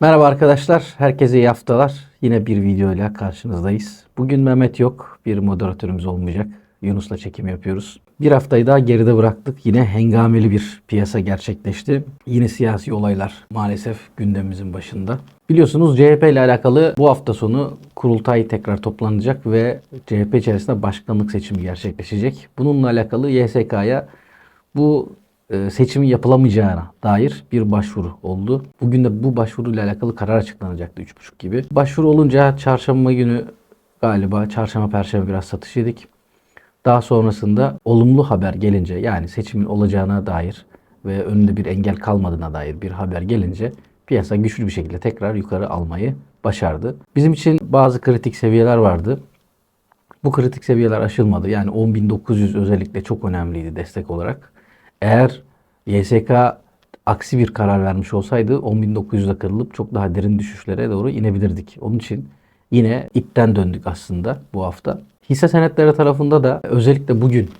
Merhaba arkadaşlar, herkese iyi haftalar. Yine bir videoyla karşınızdayız. Bugün Mehmet yok, bir moderatörümüz olmayacak. Yunus'la çekim yapıyoruz. Bir haftayı daha geride bıraktık. Yine hengameli bir piyasa gerçekleşti. Yine siyasi olaylar maalesef gündemimizin başında. Biliyorsunuz CHP ile alakalı bu hafta sonu kurultay tekrar toplanacak ve CHP içerisinde başkanlık seçimi gerçekleşecek. Bununla alakalı YSK'ya bu seçimin yapılamayacağına dair bir başvuru oldu. Bugün de bu başvuruyla alakalı karar açıklanacaktı 3.30 gibi. Başvuru olunca çarşamba günü galiba çarşamba perşembe biraz satış yedik. Daha sonrasında olumlu haber gelince yani seçimin olacağına dair ve önünde bir engel kalmadığına dair bir haber gelince piyasa güçlü bir şekilde tekrar yukarı almayı başardı. Bizim için bazı kritik seviyeler vardı. Bu kritik seviyeler aşılmadı. Yani 10.900 özellikle çok önemliydi destek olarak. Eğer YSK aksi bir karar vermiş olsaydı 10.900'e kırılıp çok daha derin düşüşlere doğru inebilirdik. Onun için yine ipten döndük aslında bu hafta. Hisse senetleri tarafında da özellikle bugün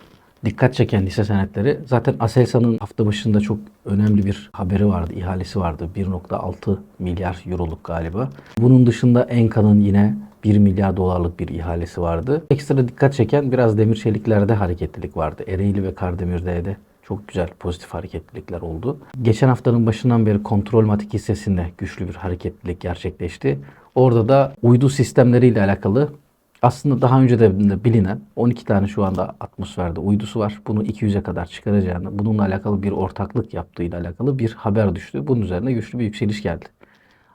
dikkat çeken hisse senetleri zaten Aselsan'ın hafta başında çok önemli bir haberi vardı, ihalesi vardı. 1.6 milyar euroluk galiba. Bunun dışında Enka'nın yine 1 milyar dolarlık bir ihalesi vardı. Ekstra dikkat çeken biraz demir çeliklerde hareketlilik vardı. Ereğli ve Kardemir'de de çok güzel pozitif hareketlilikler oldu. Geçen haftanın başından beri kontrol matik hissesinde güçlü bir hareketlilik gerçekleşti. Orada da uydu sistemleriyle alakalı aslında daha önce de bilinen 12 tane şu anda atmosferde uydusu var. Bunu 200'e kadar çıkaracağını, bununla alakalı bir ortaklık yaptığıyla alakalı bir haber düştü. Bunun üzerine güçlü bir yükseliş geldi.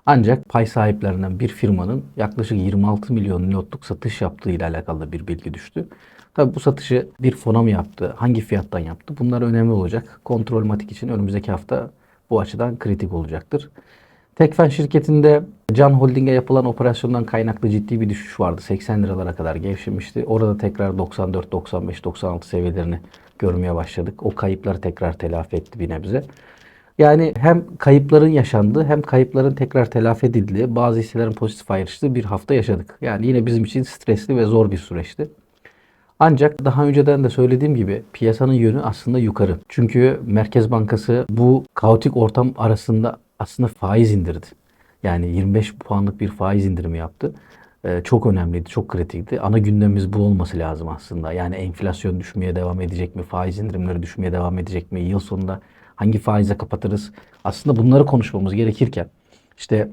Ancak pay sahiplerinden bir firmanın yaklaşık 26 milyon notluk satış yaptığıyla alakalı bir bilgi düştü. Tabi bu satışı bir fona mı yaptı, hangi fiyattan yaptı bunlar önemli olacak. Kontrol matik için önümüzdeki hafta bu açıdan kritik olacaktır. Tekfen şirketinde Can Holding'e yapılan operasyondan kaynaklı ciddi bir düşüş vardı. 80 liralara kadar gevşemişti. Orada tekrar 94, 95, 96 seviyelerini görmeye başladık. O kayıpları tekrar telafi etti bir nebze. Yani hem kayıpların yaşandığı hem kayıpların tekrar telafi edildiği bazı hisselerin pozitif ayrıştığı bir hafta yaşadık. Yani yine bizim için stresli ve zor bir süreçti. Ancak daha önceden de söylediğim gibi piyasanın yönü aslında yukarı. Çünkü Merkez Bankası bu kaotik ortam arasında aslında faiz indirdi. Yani 25 puanlık bir faiz indirimi yaptı. Ee, çok önemliydi, çok kritikti. Ana gündemimiz bu olması lazım aslında. Yani enflasyon düşmeye devam edecek mi? Faiz indirimleri düşmeye devam edecek mi? Yıl sonunda hangi faize kapatırız? Aslında bunları konuşmamız gerekirken işte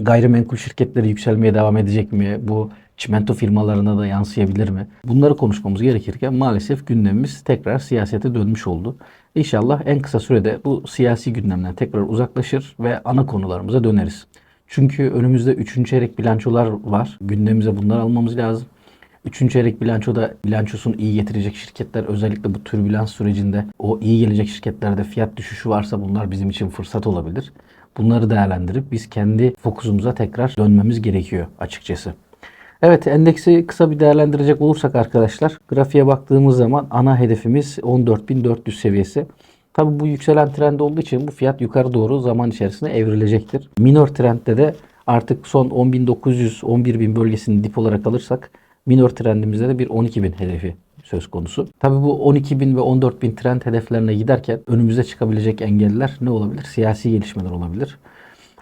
gayrimenkul şirketleri yükselmeye devam edecek mi? Bu çimento firmalarına da yansıyabilir mi? Bunları konuşmamız gerekirken maalesef gündemimiz tekrar siyasete dönmüş oldu. İnşallah en kısa sürede bu siyasi gündemden tekrar uzaklaşır ve ana konularımıza döneriz. Çünkü önümüzde 3. çeyrek bilançolar var. Gündemimize bunları almamız lazım. Üçüncü çeyrek bilançoda bilançosunu iyi getirecek şirketler özellikle bu türbülans sürecinde o iyi gelecek şirketlerde fiyat düşüşü varsa bunlar bizim için fırsat olabilir. Bunları değerlendirip biz kendi fokusumuza tekrar dönmemiz gerekiyor açıkçası. Evet endeksi kısa bir değerlendirecek olursak arkadaşlar grafiğe baktığımız zaman ana hedefimiz 14.400 seviyesi. Tabi bu yükselen trend olduğu için bu fiyat yukarı doğru zaman içerisinde evrilecektir. Minor trendde de artık son 10.900-11.000 bölgesini dip olarak alırsak minor trendimizde de bir 12.000 hedefi söz konusu. Tabii bu 12.000 ve 14.000 trend hedeflerine giderken önümüze çıkabilecek engeller ne olabilir? Siyasi gelişmeler olabilir.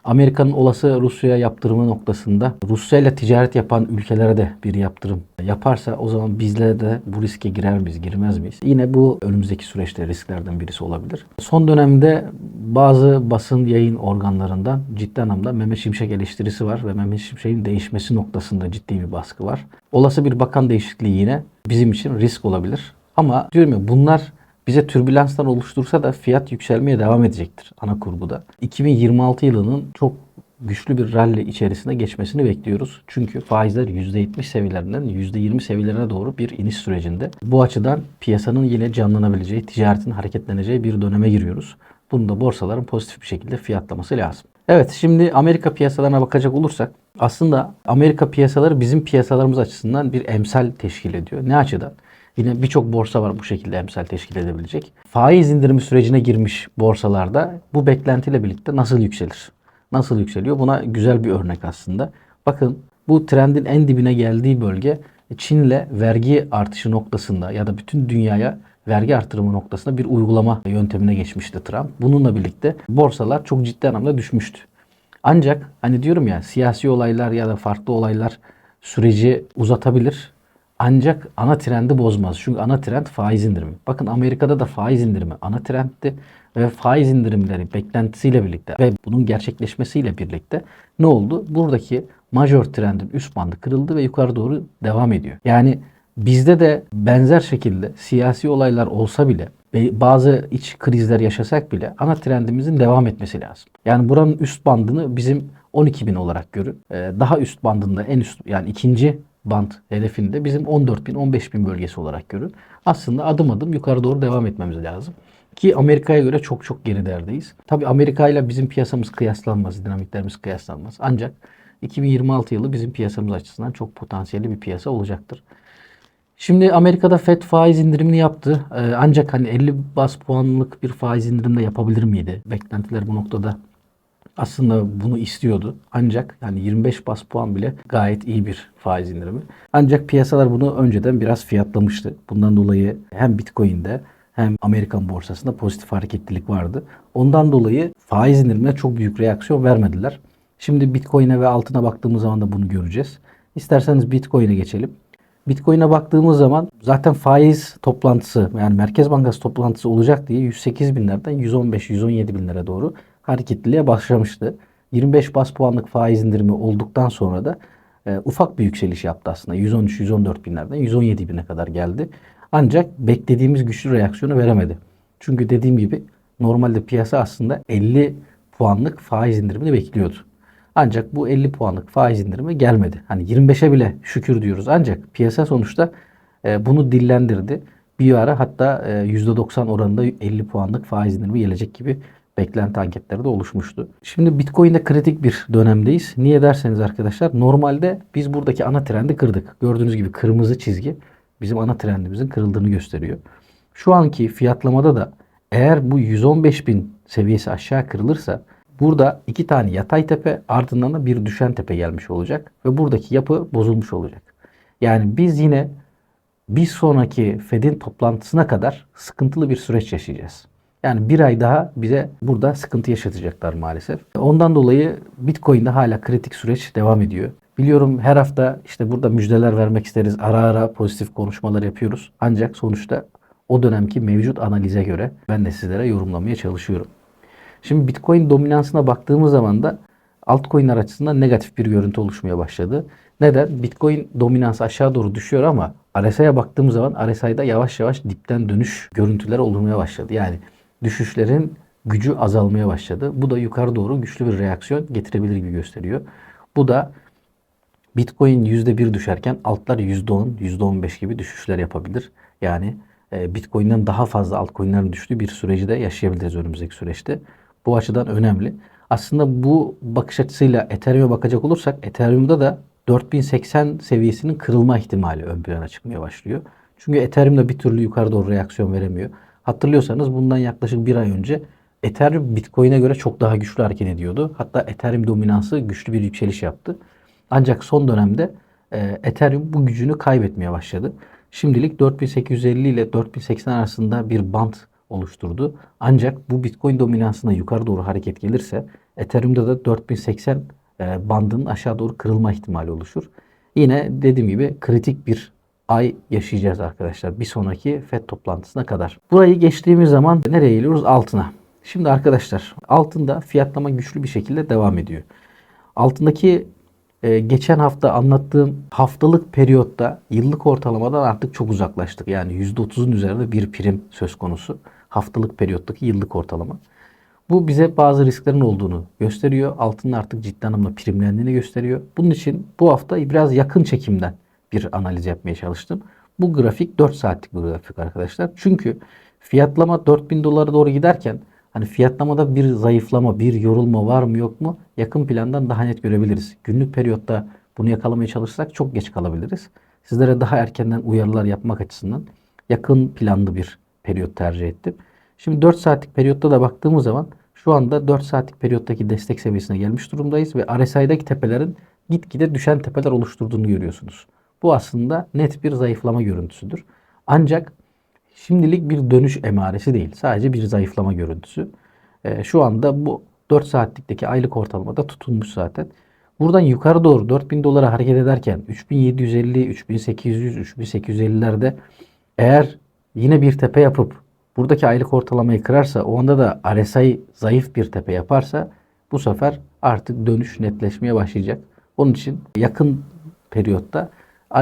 Amerika'nın olası Rusya'ya yaptırımı noktasında Rusya ile ticaret yapan ülkelere de bir yaptırım yaparsa o zaman bizlere de bu riske girer miyiz, girmez miyiz? Yine bu önümüzdeki süreçte risklerden birisi olabilir. Son dönemde bazı basın yayın organlarından ciddi anlamda Mehmet Şimşek eleştirisi var ve Mehmet Şimşek'in değişmesi noktasında ciddi bir baskı var. Olası bir bakan değişikliği yine bizim için risk olabilir. Ama diyorum ya bunlar bize türbülanslar oluştursa da fiyat yükselmeye devam edecektir ana kurguda. 2026 yılının çok güçlü bir rally içerisinde geçmesini bekliyoruz. Çünkü faizler %70 seviyelerinden %20 seviyelerine doğru bir iniş sürecinde. Bu açıdan piyasanın yine canlanabileceği, ticaretin hareketleneceği bir döneme giriyoruz. Bunu da borsaların pozitif bir şekilde fiyatlaması lazım. Evet şimdi Amerika piyasalarına bakacak olursak aslında Amerika piyasaları bizim piyasalarımız açısından bir emsal teşkil ediyor. Ne açıdan? Yine birçok borsa var bu şekilde emsal teşkil edebilecek. Faiz indirimi sürecine girmiş borsalarda bu beklentiyle birlikte nasıl yükselir? Nasıl yükseliyor? Buna güzel bir örnek aslında. Bakın bu trendin en dibine geldiği bölge Çin'le vergi artışı noktasında ya da bütün dünyaya vergi artırımı noktasında bir uygulama yöntemine geçmişti Trump. Bununla birlikte borsalar çok ciddi anlamda düşmüştü. Ancak hani diyorum ya siyasi olaylar ya da farklı olaylar süreci uzatabilir. Ancak ana trendi bozmaz. Çünkü ana trend faiz indirimi. Bakın Amerika'da da faiz indirimi ana trendti ve faiz indirimleri beklentisiyle birlikte ve bunun gerçekleşmesiyle birlikte ne oldu? Buradaki major trendin üst bandı kırıldı ve yukarı doğru devam ediyor. Yani bizde de benzer şekilde siyasi olaylar olsa bile bazı iç krizler yaşasak bile ana trendimizin devam etmesi lazım. Yani buranın üst bandını bizim 12 bin olarak görün. Ee, Daha üst bandında en üst yani ikinci band hedefinde bizim 14 bin 15 bin bölgesi olarak görün. Aslında adım adım yukarı doğru devam etmemiz lazım. Ki Amerika'ya göre çok çok gerilerdeyiz. Tabii Amerika ile bizim piyasamız kıyaslanmaz, dinamiklerimiz kıyaslanmaz. Ancak 2026 yılı bizim piyasamız açısından çok potansiyelli bir piyasa olacaktır. Şimdi Amerika'da FED faiz indirimini yaptı. Ee, ancak hani 50 bas puanlık bir faiz indirimde yapabilir miydi? Beklentiler bu noktada aslında bunu istiyordu. Ancak yani 25 bas puan bile gayet iyi bir faiz indirimi. Ancak piyasalar bunu önceden biraz fiyatlamıştı. Bundan dolayı hem Bitcoin'de hem Amerikan borsasında pozitif hareketlilik vardı. Ondan dolayı faiz indirimine çok büyük reaksiyon vermediler. Şimdi Bitcoin'e ve altına baktığımız zaman da bunu göreceğiz. İsterseniz Bitcoin'e geçelim. Bitcoin'e baktığımız zaman zaten faiz toplantısı yani Merkez Bankası toplantısı olacak diye 108 binlerden 115-117 binlere doğru hareketliliğe başlamıştı. 25 bas puanlık faiz indirimi olduktan sonra da e, ufak bir yükseliş yaptı aslında. 113-114 binlerden 117 bine kadar geldi. Ancak beklediğimiz güçlü reaksiyonu veremedi. Çünkü dediğim gibi normalde piyasa aslında 50 puanlık faiz indirimini bekliyordu. Ancak bu 50 puanlık faiz indirimi gelmedi. Hani 25'e bile şükür diyoruz. Ancak piyasa sonuçta e, bunu dillendirdi. Bir ara hatta e, %90 oranında 50 puanlık faiz indirimi gelecek gibi beklenti anketleri de oluşmuştu. Şimdi Bitcoin'de kritik bir dönemdeyiz. Niye derseniz arkadaşlar normalde biz buradaki ana trendi kırdık. Gördüğünüz gibi kırmızı çizgi bizim ana trendimizin kırıldığını gösteriyor. Şu anki fiyatlamada da eğer bu 115 bin seviyesi aşağı kırılırsa burada iki tane yatay tepe ardından da bir düşen tepe gelmiş olacak ve buradaki yapı bozulmuş olacak. Yani biz yine bir sonraki Fed'in toplantısına kadar sıkıntılı bir süreç yaşayacağız. Yani bir ay daha bize burada sıkıntı yaşatacaklar maalesef. Ondan dolayı Bitcoin'de hala kritik süreç devam ediyor. Biliyorum her hafta işte burada müjdeler vermek isteriz. Ara ara pozitif konuşmalar yapıyoruz. Ancak sonuçta o dönemki mevcut analize göre ben de sizlere yorumlamaya çalışıyorum. Şimdi Bitcoin dominansına baktığımız zaman da altcoin'ler açısından negatif bir görüntü oluşmaya başladı. Neden? Bitcoin dominansı aşağı doğru düşüyor ama RSI'ye baktığımız zaman RSI'da yavaş yavaş dipten dönüş görüntüleri oluşmaya başladı. Yani düşüşlerin gücü azalmaya başladı. Bu da yukarı doğru güçlü bir reaksiyon getirebilir gibi gösteriyor. Bu da Bitcoin %1 düşerken altlar %10, %15 gibi düşüşler yapabilir. Yani e, Bitcoin'den daha fazla altcoin'lerin düştüğü bir süreci de yaşayabiliriz önümüzdeki süreçte. Bu açıdan önemli. Aslında bu bakış açısıyla Ethereum'a bakacak olursak Ethereum'da da 4080 seviyesinin kırılma ihtimali ön plana çıkmaya başlıyor. Çünkü Ethereum'da bir türlü yukarı doğru reaksiyon veremiyor. Hatırlıyorsanız bundan yaklaşık bir ay önce Ethereum Bitcoin'e göre çok daha güçlü hareket ediyordu. Hatta Ethereum dominansı güçlü bir yükseliş yaptı. Ancak son dönemde e, Ethereum bu gücünü kaybetmeye başladı. Şimdilik 4850 ile 4080 arasında bir band oluşturdu. Ancak bu Bitcoin dominansına yukarı doğru hareket gelirse Ethereum'da da 4080 e, bandının aşağı doğru kırılma ihtimali oluşur. Yine dediğim gibi kritik bir ay yaşayacağız arkadaşlar. Bir sonraki FED toplantısına kadar. Burayı geçtiğimiz zaman nereye geliyoruz? Altına. Şimdi arkadaşlar altında fiyatlama güçlü bir şekilde devam ediyor. Altındaki e, geçen hafta anlattığım haftalık periyotta yıllık ortalamadan artık çok uzaklaştık. Yani %30'un üzerinde bir prim söz konusu. Haftalık periyottaki yıllık ortalama. Bu bize bazı risklerin olduğunu gösteriyor. Altının artık ciddi anlamda primlendiğini gösteriyor. Bunun için bu hafta biraz yakın çekimden bir analiz yapmaya çalıştım. Bu grafik 4 saatlik bir grafik arkadaşlar. Çünkü fiyatlama 4000 dolara doğru giderken hani fiyatlamada bir zayıflama, bir yorulma var mı yok mu yakın plandan daha net görebiliriz. Günlük periyotta bunu yakalamaya çalışırsak çok geç kalabiliriz. Sizlere daha erkenden uyarılar yapmak açısından yakın planlı bir periyot tercih ettim. Şimdi 4 saatlik periyotta da baktığımız zaman şu anda 4 saatlik periyottaki destek seviyesine gelmiş durumdayız ve RSI'daki tepelerin gitgide düşen tepeler oluşturduğunu görüyorsunuz. Bu aslında net bir zayıflama görüntüsüdür. Ancak şimdilik bir dönüş emaresi değil. Sadece bir zayıflama görüntüsü. E, şu anda bu 4 saatlikteki aylık ortalamada tutulmuş zaten. Buradan yukarı doğru 4000 dolara hareket ederken 3750, 3800, 3850'lerde eğer yine bir tepe yapıp buradaki aylık ortalamayı kırarsa o anda da RSI zayıf bir tepe yaparsa bu sefer artık dönüş netleşmeye başlayacak. Onun için yakın periyotta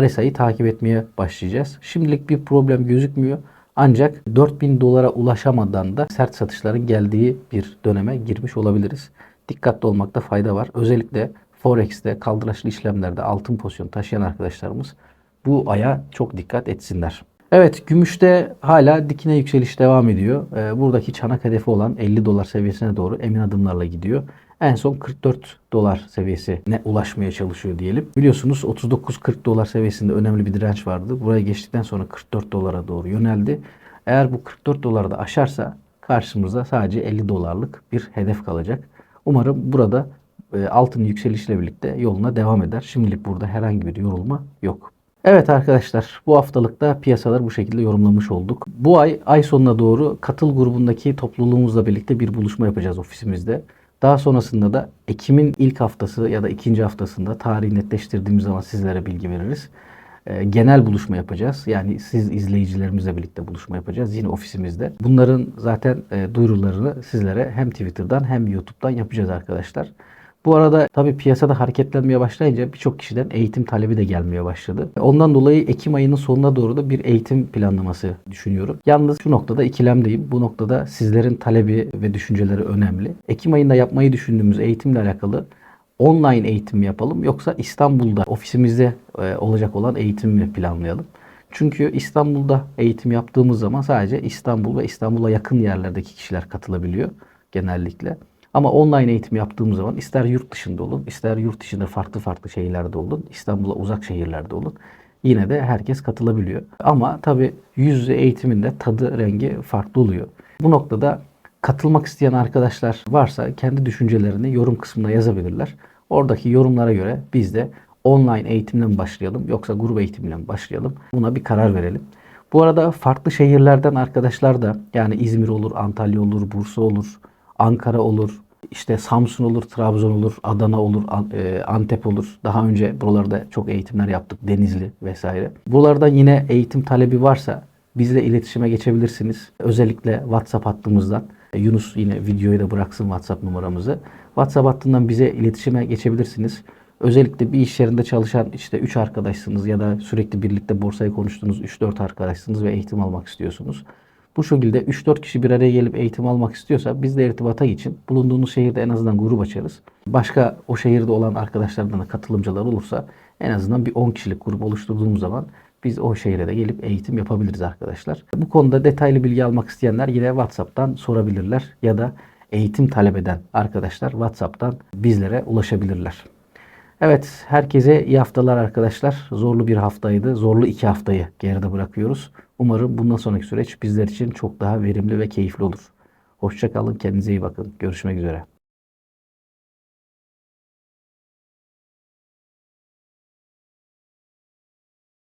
RSI'yi takip etmeye başlayacağız. Şimdilik bir problem gözükmüyor. Ancak 4000 dolara ulaşamadan da sert satışların geldiği bir döneme girmiş olabiliriz. Dikkatli olmakta fayda var. Özellikle Forex'te kaldıraçlı işlemlerde altın pozisyon taşıyan arkadaşlarımız bu aya çok dikkat etsinler. Evet gümüşte hala dikine yükseliş devam ediyor. Ee, buradaki çanak hedefi olan 50 dolar seviyesine doğru emin adımlarla gidiyor. En son 44 dolar seviyesine ulaşmaya çalışıyor diyelim. Biliyorsunuz 39-40 dolar seviyesinde önemli bir direnç vardı. Buraya geçtikten sonra 44 dolara doğru yöneldi. Eğer bu 44 doları da aşarsa karşımızda sadece 50 dolarlık bir hedef kalacak. Umarım burada e, altın yükselişle birlikte yoluna devam eder. Şimdilik burada herhangi bir yorulma yok. Evet arkadaşlar bu haftalıkta piyasaları bu şekilde yorumlamış olduk. Bu ay ay sonuna doğru katıl grubundaki topluluğumuzla birlikte bir buluşma yapacağız ofisimizde. Daha sonrasında da Ekim'in ilk haftası ya da ikinci haftasında tarihi netleştirdiğimiz zaman sizlere bilgi veririz. Ee, genel buluşma yapacağız. Yani siz izleyicilerimizle birlikte buluşma yapacağız yine ofisimizde. Bunların zaten e, duyurularını sizlere hem Twitter'dan hem YouTube'dan yapacağız arkadaşlar. Bu arada tabii piyasada hareketlenmeye başlayınca birçok kişiden eğitim talebi de gelmeye başladı. Ondan dolayı Ekim ayının sonuna doğru da bir eğitim planlaması düşünüyorum. Yalnız şu noktada ikilemdeyim. Bu noktada sizlerin talebi ve düşünceleri önemli. Ekim ayında yapmayı düşündüğümüz eğitimle alakalı online eğitim mi yapalım yoksa İstanbul'da ofisimizde e, olacak olan eğitim mi planlayalım? Çünkü İstanbul'da eğitim yaptığımız zaman sadece İstanbul ve İstanbul'a yakın yerlerdeki kişiler katılabiliyor genellikle. Ama online eğitim yaptığımız zaman ister yurt dışında olun, ister yurt dışında farklı farklı şehirlerde olun, İstanbul'a uzak şehirlerde olun. Yine de herkes katılabiliyor. Ama tabii yüz yüze eğitimin de tadı, rengi farklı oluyor. Bu noktada katılmak isteyen arkadaşlar varsa kendi düşüncelerini yorum kısmına yazabilirler. Oradaki yorumlara göre biz de online eğitimle mi başlayalım yoksa grup eğitimle mi başlayalım? Buna bir karar verelim. Bu arada farklı şehirlerden arkadaşlar da yani İzmir olur, Antalya olur, Bursa olur, Ankara olur, işte Samsun olur, Trabzon olur, Adana olur, e, Antep olur. Daha önce buralarda çok eğitimler yaptık. Denizli vesaire. Buralarda yine eğitim talebi varsa bizle iletişime geçebilirsiniz. Özellikle WhatsApp hattımızdan. E, Yunus yine videoyu da bıraksın WhatsApp numaramızı. WhatsApp hattından bize iletişime geçebilirsiniz. Özellikle bir iş yerinde çalışan işte 3 arkadaşsınız ya da sürekli birlikte borsayı konuştuğunuz 3-4 arkadaşsınız ve eğitim almak istiyorsunuz. Bu şekilde 3-4 kişi bir araya gelip eğitim almak istiyorsa biz de irtibata için bulunduğunuz şehirde en azından grup açarız. Başka o şehirde olan arkadaşlardan da katılımcılar olursa en azından bir 10 kişilik grup oluşturduğumuz zaman biz o şehre de gelip eğitim yapabiliriz arkadaşlar. Bu konuda detaylı bilgi almak isteyenler yine WhatsApp'tan sorabilirler ya da eğitim talep eden arkadaşlar WhatsApp'tan bizlere ulaşabilirler. Evet, herkese iyi haftalar arkadaşlar. Zorlu bir haftaydı. Zorlu iki haftayı geride bırakıyoruz. Umarım bundan sonraki süreç bizler için çok daha verimli ve keyifli olur. Hoşçakalın, kendinize iyi bakın. Görüşmek üzere.